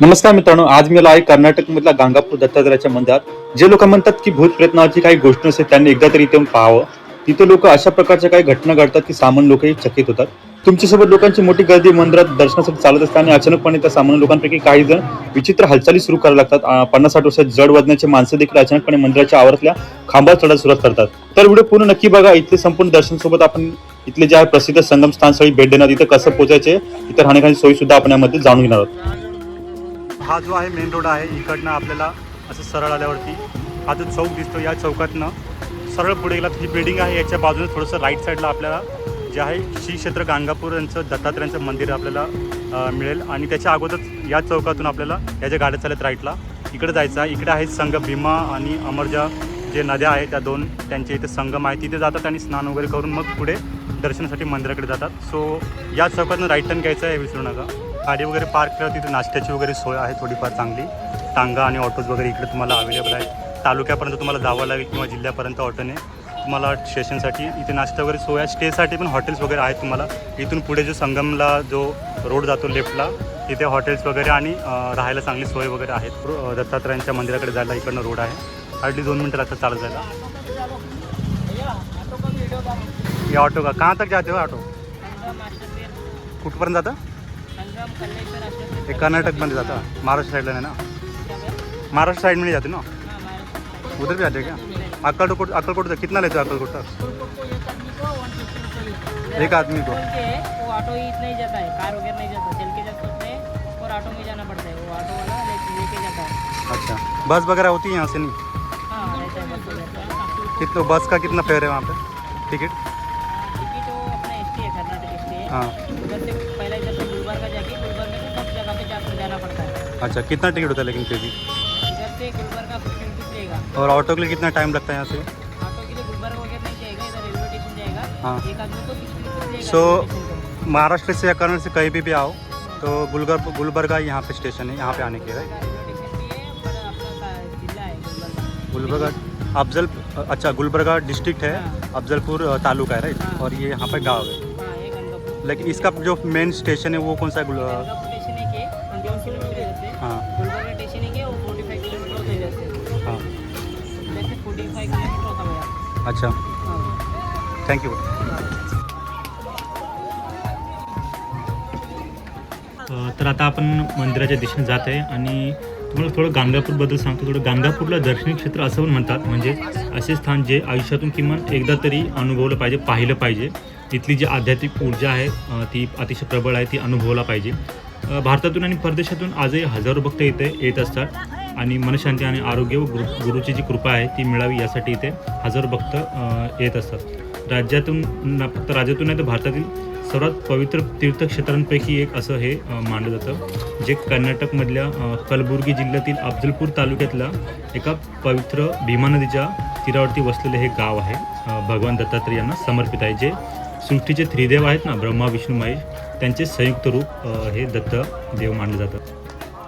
नमस्कार मित्रांनो आज मी आहे कर्नाटक मधल्या गांगापूर दत्तात्रयाच्या मंदिरात. जे लोक म्हणतात की भूत प्रयत्नाची काही गोष्ट असते त्यांनी एकदा तरी इथे येऊन पाहावं. तिथे लोक अशा प्रकारच्या काही घटना घडतात की सामान्य लोकही चकित होतात. तुमच्यासोबत लोकांची मोठी गर्दी मंदिरात दर्शनासाठी चालत असते आणि अचानकपणे त्या सामान्य लोकांपैकी काही जण विचित्र हालचाली सुरू करायला लागतात. पन्नास साठ वर्षात जड वजनाचे माणसं देखील अचानकपणे मंदिराच्या आवारातल्या खांबात चढायला सुरुवात करतात. तर व्हिडिओ पूर्ण नक्की बघा. इथले संपूर्ण दर्शन सोबत आपण इथले जे आहे प्रसिद्ध संगम स्थानस्थळी भेट देणार. इथं कसं पोहोचायचे इतर राहण्याची सोयी सुद्धा आपण यामध्ये जाणून घेणार आहोत. हा जो आहे मेन रोड आहे इकडनं आपल्याला असं सरळ आल्यावरती हा जो चौक दिसतो. या चौकातनं सरळ पुढे गेला ही बिल्डिंग आहे. याच्या बाजूने थोडंसं राईट साईडला आपल्याला जे आहे श्री क्षेत्र गाणगापूर यांचं दत्तात्रयांचं मंदिर आपल्याला मिळेल. आणि त्याच्या अगोदर या चौकातून आपल्याला याच्या गाड्या चालत राईटला इकडे जायचं आहे. इकडे आहेत संघ भीमा आणि अमरजा जे नद्या आहेत त्या दोन त्यांचे इथे संगम आहे. तिथे जातात आणि स्नान वगैरे करून मग पुढे दर्शनासाठी मंदिराकडे जातात. सो या चौकातून राईट टर्न घ्यायचं आहे विसरू नका. गाडी वगैरे पार्क केलं तिथे नाश्त्याची वगैरे सोय आहे थोडीफार चांगली. टांगा आणि ऑटोज वगैरे इकडे तुम्हाला अवेलेबल आहे तालुक्यापर्यंत तुम्हाला जावं लागेल किंवा जिल्ह्यापर्यंत ऑटोने. तुम्हाला स्टेशनसाठी इथे नाश्ता वगैरे सोय आहे. स्टेसाठी पण हॉटेल्स वगैरे आहेत तुम्हाला. इथून पुढे जो संगमला जो रोड जातो लेफ्टला तिथे हॉटेल्स वगैरे आणि राहायला चांगली सोय वगैरे आहेत. दत्तात्रयांच्या मंदिराकडे जायला इकडनं रोड आहे. हार्डली दोन मिनटं लागतात चालत जायला. या ऑटो का? कहाँ तक जाते हो ऑटो? कुठपर्यंत जातं? हे कर्नाटकमध्ये जातं। महाराष्ट्र साईडला नाही ना? महाराष्ट्र साइड में नहीं जाते ना? उधर भी जाते क्या? अक्कलकोट अक्कलकोट तक कितना लेते हो अक्कलकोट तक? एक आदमी को? वो ऑटो ही जाता है। कार वगैरह नहीं जाता। चल के जा हैं और ऑटो में जाना पड़ता है। वो ऑटो वाला लेके जाता है। अच्छा। बस वगैरह होती है यहाँ से नहीं? हाँ बस कितना बस का कितना फेयर है वहाँ पे? टिकट टिकट वो अपना एस है कर्नाटक एस है। हाँ। अच्छा कितना टिकट होता है लेकिन फिर भी? इधर से गुलबर्गा और ऑटो के लिए कितना टाइम लगता है यहाँ से? ऑटो के लिए गुलबर्गा वगैरह नहीं जाएगा इधर रेलवे स्टेशन जाएगा। हाँ। एक आदमी को पे। महाराष्ट्र से या कर्नाटक से कहीं भी भी आओ तो गुलगर गुलबर्गा यहाँ पे स्टेशन है यहाँ पे आने के है पर है गुलबर्गा। अफजल अच्छा गुलबर्गा डिस्ट्रिक्ट है अफजलपुर तालुका है राइट हाँ। और ये यहाँ पे गाँव है। हाँ लेकिन इसका जो मेन स्टेशन है वो कौन सा है अच्छा. थँक्यू तर आता आपण मंदिराच्या दिशेने जात आहे आणि तुम्हाला थोडं गाणगापूरबद्दल सांगतो. थोडं गाणगापूरला दर्शनीय क्षेत्र असं पण म्हणतात. म्हणजे असे स्थान जे आयुष्यातून किमान एकदा तरी अनुभवलं पाहिजे पाहिलं पाहिजे. तिथली जी आध्यात्मिक ऊर्जा आहे ती अतिशय प्रबळ आहे ती अनुभवला पाहिजे. भारतातून आणि परदेशातून आजही हजारो भक्त इथे येत असतात. आणि मनशांती आणि आरोग्य व गुरु गुरुची जी कृपा आहे ती मिळावी यासाठी इथे हजर भक्त येत असतात. राज्यातून ना फक्त राज्यातून नाही तर भारतातील सर्वात पवित्र तीर्थक्षेत्रांपैकी एक असं हे मानलं जातं जे कर्नाटकमधल्या कलबुर्गी जिल्ह्यातील अफजलपूर तालुक्यातल्या एका पवित्र भीमा नदीच्या तीरावरती वसलेले हे गाव आहे. भगवान दत्तात्रय यांना समर्पित आहे. जे सृष्टीचे त्रिदेव आहेत ना ब्रह्मा विष्णू महेश त्यांचे संयुक्त रूप हे दत्त देव मानलं जातं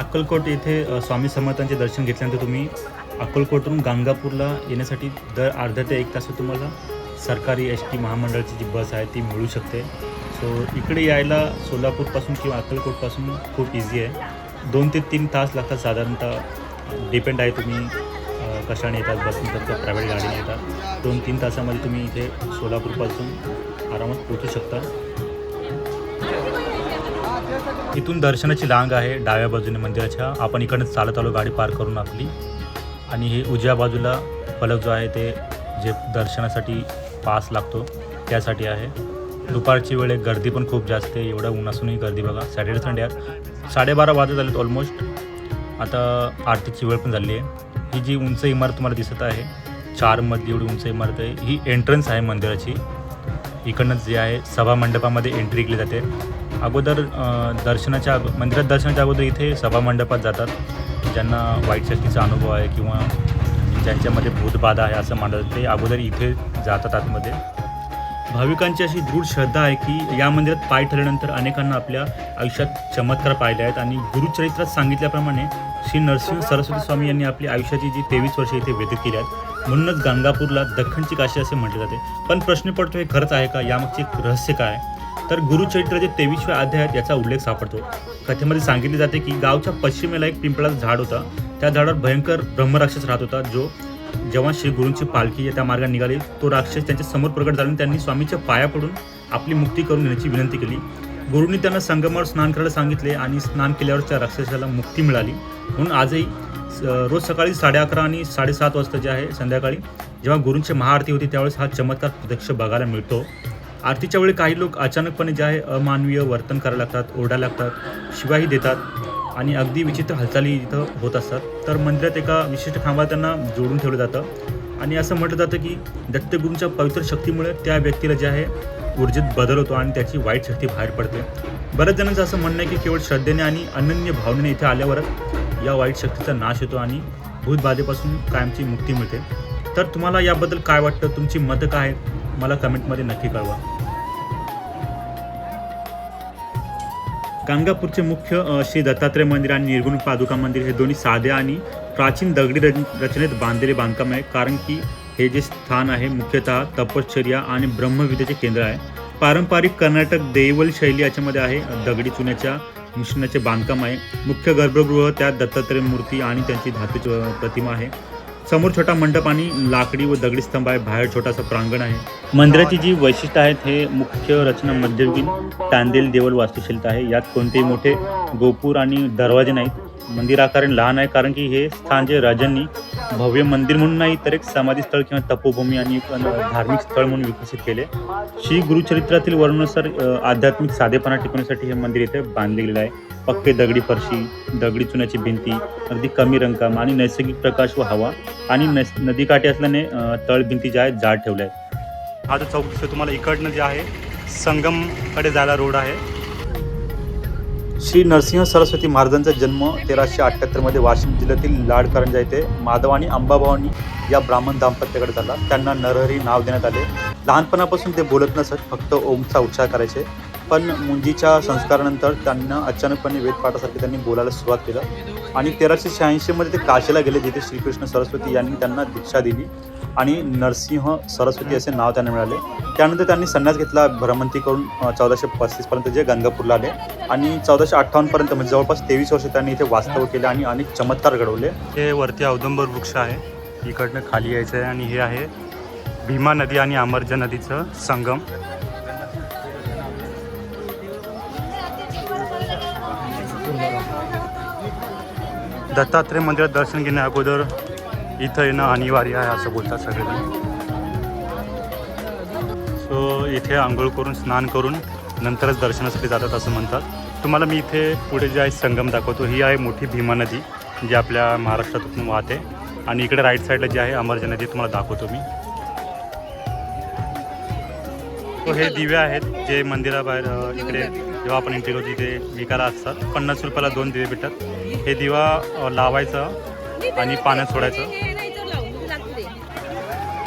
अक्कलकोट येथे स्वामी समर्थांचे दर्शन घेतल्यानंतर तुम्ही अक्कलकोटहून गंगापूरला येण्यासाठी दर अर्धा ते एक तास तुम्हाला सरकारी एस टी महामंडळाची जी बस आहे ती मिळू शकते. सो इकडे यायला सोलापूरपासून किंवा अक्कलकोटपासून खूप इझी आहे. दोन ते तीन तास लागतात साधारणतः. डिपेंड आहे तुम्ही कशाने येतात बसून तर प्रायव्हेट गाडीने येतात. दोन तीन तासामध्ये तुम्ही इथे सोलापूरपासून आरामात पोचू शकता. इथून दर्शनाची लांग आहे डाव्या बाजूने मंदिराच्या. आपण इकडनं चालत आलो गाडी पार्क करून आपली. आणि हे उजव्या बाजूला फलक जो आहे ते जे दर्शनासाठी पास लागतो त्यासाठी आहे. दुपारची वेळ आहे गर्दी पण खूप जास्त आहे एवढ्या ऊन असूनही गर्दी बघा. सॅटर्डे संडे साडेबारा वाजत झालेत ऑलमोस्ट आता आरतीची वेळ पण झाली आहे. ही जी उंच इमारत तुम्हाला दिसत आहे चार मधली एवढी उंच इमारत आहे. ही एंट्रन्स आहे मंदिराची. इकडनं जे आहे सभा मंडपामध्ये एंट्री केली जाते. अगोदर दर्शनाच्या मंदिरात दर्शनाच्या अगोदर इथे सभा मंडपात जातात. ज्यांना वाईट शक्तीचा अनुभव आहे किंवा ज्यांच्यामध्ये भूतबाधा आहे असं मानलं जातं ते अगोदर इथे जातात आतमध्ये. भाविकांची अशी दृढ श्रद्धा आहे की या मंदिरात पाय ठरल्यानंतर अनेकांना आपल्या आयुष्यात चमत्कार पाहिले आहेत. आणि गुरुचरित्रात सांगितल्याप्रमाणे श्री नरसिंह सरस्वती स्वामी यांनी आपली आयुष्याची जी तेवीस वर्षे इथे व्यतीत केली आहेत म्हणूनच गाणगापूरला दख्खनची काशी असे म्हटले जाते. पण प्रश्न पडतो हे खरंच आहे का? यामागचे रहस्य काय आहे? तर गुरुचरित्राचे तेवीसव्या अध्यायात याचा उल्लेख सापडतो. कथेमध्ये सांगितले जाते की गावच्या पश्चिमेला एक पिंपळाचं झाड होता. त्या झाडावर भयंकर ब्रह्मराक्षस राहत होता जो जेव्हा श्री गुरूंची पालखी त्या मार्गाने निघाली तो राक्षस त्यांच्यासमोर प्रकट झाला आणि त्यांनी स्वामीच्या पाया पडून आपली मुक्ती करून घेण्याची विनंती केली. गुरुंनी त्यांना संगमावर स्नान करायला सांगितले आणि स्नान केल्यावर त्या राक्षसाला मुक्ती मिळाली. म्हणून आजही रोज सकाळी साडे अकरा आणि साडेसात वाजता जे आहे संध्याकाळी जेव्हा गुरूंची महाआरती होती त्यावेळेस हा चमत्कार प्रत्यक्ष बघायला मिळतो. आरतीच्या वेळी काही लोक अचानकपणे जे आहे अमानवीय वर्तन करायला लागतात ओरडायला लागतात शिवाही देतात आणि अगदी विचित्र हालचाली इथं होत असतात. तर मंदिरात एका विशिष्ट खांबाला त्यांना जोडून ठेवलं जातं. आणि असं म्हटलं जातं की दत्तगुरूंच्या पवित्र शक्तीमुळे त्या व्यक्तीला जे आहे ऊर्जेत बदल होतो आणि त्याची वाईट शक्ती बाहेर पडते. बऱ्याच जणांचं असं म्हणणं आहे की केवळ श्रद्धेने आणि अनन्य भावनेने इथे आल्यावरच या वाईट शक्तीचा नाश होतो आणि भूतबाधेपासून कायमची मुक्ती मिळते. तर तुम्हाला याबद्दल काय वाटतं? तुमची मतं काय आहेत? मला कमेंटमध्ये नक्की कळवा. गाणगापूरचे मुख्य श्री दत्तात्रय मंदिर आणि निर्गुण पादुका मंदिर हे दोन्ही साध्या आणि प्राचीन दगडी रच- रचनेत बांधलेले बांधकाम आहे. कारण की हे जे स्थान आहे मुख्यतः तपश्चर्या आणि ब्रह्मविद्येचे केंद्र आहे. पारंपरिक कर्नाटक देवल शैली याच्यामध्ये आहे. दगडी चुन्याच्या मिश्रणाचे बांधकाम आहे. मुख्य गर्भगृह त्यात दत्तात्रय मूर्ती आणि त्यांची धातूची प्रतिमा आहे. समोर छोटा मंडप आणि लाकडी व दगडी स्तंभ आहे. बाहेर छोटासा प्रांगण आहे. मंदिराची जी वैशिष्ट्य आहेत हे मुख्य रचना मध्ययुगीन तांदेल देवल वास्तुशिल्प आहे. यात कोणतेही मोठे गोपूर आणि दरवाजे नाहीत. मंदिर आकारण लहान आहे कारण की हे स्थान जे राजांनी भव्य मंदिर म्हणून नाही तर एक समाधी स्थळ किंवा तपोभूमी आणि धार्मिक स्थळ म्हणून विकसित केले. श्री गुरुचरित्रातील वर्णनुसार आध्यात्मिक साधेपणा टिकवण्यासाठी हे मंदिर इथे बांधले गेलेलं आहे. पक्के दगडी फरशी दगडी चुन्याची भिंती अगदी कमी रंगकाम आणि नैसर्गिक प्रकाश व हवा आणि नैस नदीकाठी असल्याने अ, तळभिंती ज्या आहेत जाड ठेवल्या आहेत. हा जो चौक दिसतो तुम्हाला इकडनं जे आहे संगमकडे जायला रोड आहे. श्री नरसिंह सरस्वती महाराजांचा जन्म तेराशे अठ्ठ्याहत्तरमध्ये वाशिम जिल्ह्यातील लाडकारंजा येथे माधव आणि अंबाभवानी या ब्राह्मण दाम्पत्याकडे झाला त्यांना नरहरी नाव देण्यात आले. लहानपणापासून ते बोलत नसत फक्त ओमचा उच्चार करायचे. पण मुंजीच्या संस्कारानंतर त्यांना अचानकपणे वेदपाठासारखे त्यांनी बोलायला सुरुवात केलं. आणि तेराशे शहाऐंशीमध्ये ते काशीला गेले जिथे श्रीकृष्ण सरस्वती यांनी त्यांना दीक्षा दिली. आणि नरसिंह सरस्वती असे नाव त्यांना मिळाले. त्यानंतर त्यांनी संन्यास घेतला भ्रमंती करून चौदाशे पस्तीसपर्यंत जे गंगापूरला आले. आणि चौदाशे अठ्ठावन्नपर्यंत म्हणजे जवळपास तेवीस वर्ष त्यांनी इथे वास्तव केले आणि अनेक चमत्कार घडवले. हे वरती औदंबर वृक्ष आहे. इकडनं खाली यायचं आहे आणि हे आहे भीमा नदी आणि अमरजा नदीचं संगम. दत्तात्रय मंदिरात दर्शन घेण्या अगोदर इथं येणं अनिवार्य आहे असं बोलतात सगळेजण. सो इथे आंघोळ करून स्नान करून नंतरच दर्शनासाठी जातात असं म्हणतात. तुम्हाला मी इथे पुढे जे आहे संगम दाखवतो. ही आहे मोठी भीमा नदी जी आपल्या महाराष्ट्रातून वाहते. आणि इकडे राईट साईडला जी आहे अमरजा नदी तुम्हाला दाखवतो मी. तो हे दिवे आहेत जे मंदिराबाहेर इकडे जेव्हा आपण एंट्री होतो तिथे विकायला असतात पन्नास रुपयाला दोन दिवे भेटतात. हे दिवा लावायचं आणि पाण्यात सोडायचं.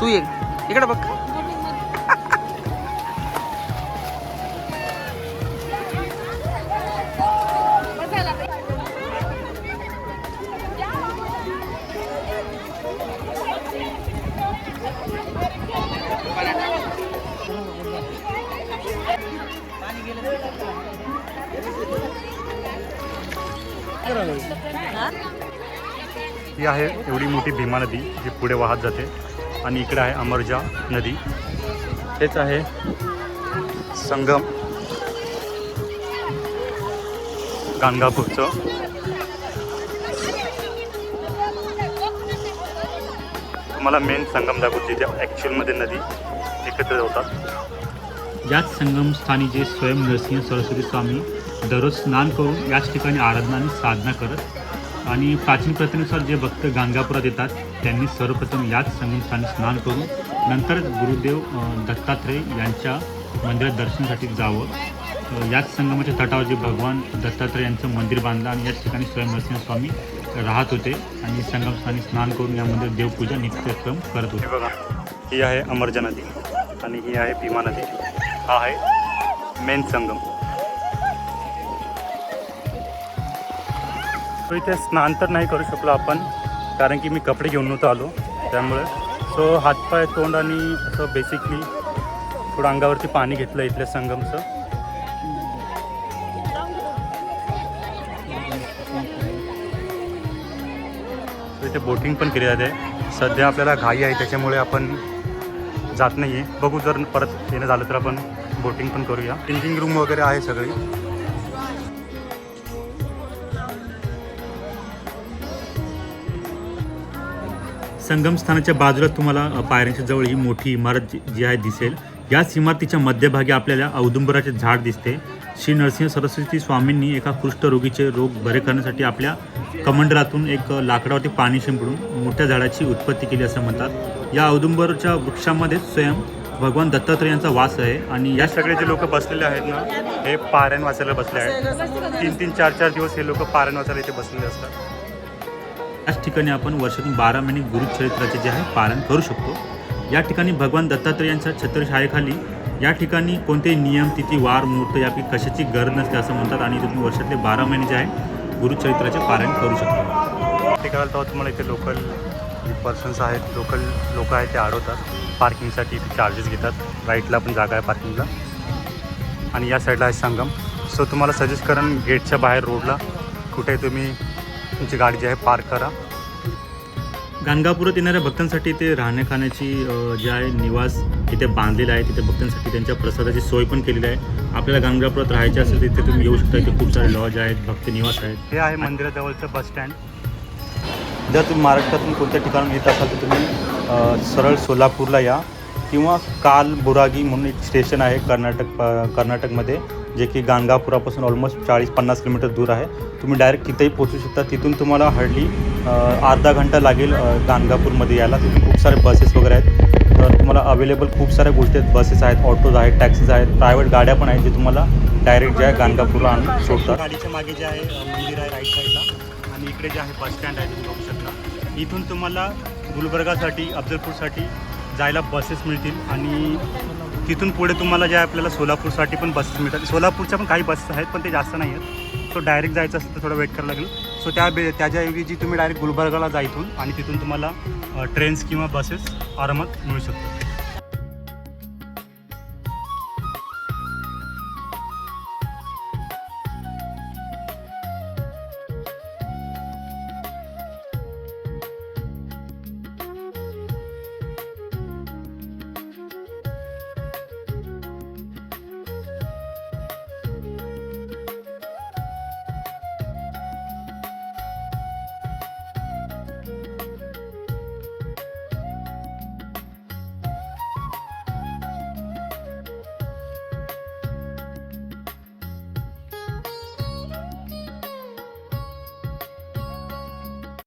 तू ये इकडे बघ. ही आहे एवढी मोठी भीमा नदी जी पुढे वाहत जाते. आणि इकडे आहे अमरजा नदी. हेच आहे संगम. गाणगापूरचं. तुम्हाला मेन संगम दाखवतो. जिथे ॲक्च्युअलमध्ये नदी एकत्र होतात. याच संगमस्थानी जे स्वयं नरसिंह सरस्वती स्वामी दररोज स्नान करून याच ठिकाणी आराधना आणि साधना करत आणि प्राचीन प्रथेनुसार जे भक्त गाणगापुरात येतात त्यांनी सर्वप्रथम याच संगमस्थानी स्नान करून नंतर गुरुदेव दत्तात्रय यांच्या मंदिरात दर्शनासाठी जावं. याच संगमाच्या तटावर जे भगवान दत्तात्रय यांचं मंदिर बांधलं आणि याच ठिकाणी स्वयं नरसिंह स्वामी राहत होते आणि संगमस्थानी स्नान करून या मंदिरात देवपूजा नित्यक्रम करत होते. बघा ही आहे अमरजा नदी आणि ही आहे भीमा नदी. हा आहे मेन संगम. सो इथे स्नान तर नाही करू शकलो आपण कारण की मी कपडे घेऊन नव्हतो आलो त्यामुळे. सो हातपाय तोंड आणि असं बेसिकली थोडं अंगावरती पाणी घेतलं इथल्या संगमचं. इथे बोटिंग पण केली जाते. सध्या आपल्याला घाई आहे त्याच्यामुळे आपण जात नाही आहे बघू जर परत येणं झालं तर आपण बोटिंग पण करूया. टिंकिंग रूम वगैरे आहे सगळी. संगमस्थानाच्या बाजूला तुम्हाला पायऱ्यांच्या जवळ ही मोठी इमारत जी- आहे दिसेल. याच इमारतीच्या मध्यभागी आपल्याला औदुंबराचे झाड दिसते. श्री नरसिंह सरस्वती स्वामींनी एका कुष्ठरोगीचे रोग बरे करण्यासाठी आपल्या कमंडलातून एक लाकडावरती पाणी शिंपडून मोठ्या झाडाची उत्पत्ती केली असं म्हणतात. या औदुंबरच्या वृक्षामध्ये स्वयं भगवान दत्तात्रय यांचा वास आहे आणि या या सगळे जे लोक बसलेले आहेत ना हे पारायण वाचायला बसले आहेत. तीन तीन चार चार दिवस हे लोक पारायण वाचायला इथे बसलेले असतात. याच ठिकाणी आपण वर्षातून बारा महिने गुरुचरित्राचे जे आहे पालन करू शकतो. या ठिकाणी भगवान दत्तात्रयांच्या छत्रशाळेखाली या ठिकाणी कोणतेही नियम तिथी वार मुहूर्त यापैकी कशाची गरज नसते असं म्हणतात आणि तुम्ही वर्षातले बारा महिने जे आहे गुरुचरित्राचे पारायण करू शकता. ते तेव्हा तुम्हाला इथे लोकल पर्सन्स आहेत लोकल लोक आहेत ते अडवतात. पार्किंगसाठी इथे चार्जेस घेतात. राईटला पण जागा आहे पार्किंगला आणि या साईडला आहे संगम. सो तुम्हाला सजेस्ट करेन गेटच्या बाहेर रोडला कुठे तुम्ही तुमची गाडी जी आहे पार्क करा. गाणगापुरात येणाऱ्या भक्तांसाठी इथे राहण्या खाण्याची जे आहे निवास इथे बांधलेला आहे. तिथे भक्तांसाठी त्यांच्या प्रसादाची सोय पण केलेली आहे. आपल्याला गाणगापुरात राहायचे असेल तर इथे तुम्ही येऊ शकता. इथे खूप सारे लॉज आहेत भक्त निवास आहेत. हे आहे मंदिराजवळचं बस स्टँड जर तुम्ही महाराष्ट्रातून कोणत्या ठिकाणून येत असाल तर तुम्ही सरळ सोलापूरला या किंवा काल बुरागी म्हणून एक स्टेशन आहे कर्नाटक कर्नाटकमध्ये. जे की गाणगापुरापासून ऑलमोस्ट चाळीस पन्नास किलोमीटर दूर आहे. तुम्ही डायरेक्ट तिथेही पोचू शकता. तिथून तुम्हाला हार्डली अर्धा घंटा लागेल गाणगापूरमध्ये यायला. तिथून खूप सारे बसेस वगैरे आहेत. तर तुम्हाला अवेलेबल खूप साऱ्या गोष्टी आहेत. बसेस आहेत ऑटोज आहेत टॅक्सीज आहेत प्रायव्हेट गाड्या पण आहेत जे तुम्हाला डायरेक्ट जे आहे गाणगापूरला आणून सोडतात. गाडीच्या मागे जे आहे मंदिर आहे राईट साईडला आणि इकडे जे आहे बस स्टँड आहे तुम्ही बघू शकता. इथून तुम्हाला गुलबर्गासाठी अफजलपूरसाठी जायला बसेस मिळतील आणि तिथून पुढे तुम्हाला जे आपल्याला सोलापूरसाठी पण बसेस मिळतात. सोलापूरच्या पण काही बसेस आहेत पण ते जास्त नाही आहेत. सो डायरेक्ट जायचं असेल तर थोडं वेट करावं लागेल. सो त्या बे त्याच्याऐवजी तुम्ही डायरेक्ट गुलबर्गाला जा इथून आणि तिथून तुम्हाला ट्रेन्स किंवा बसेस आरामात मिळू शकतात.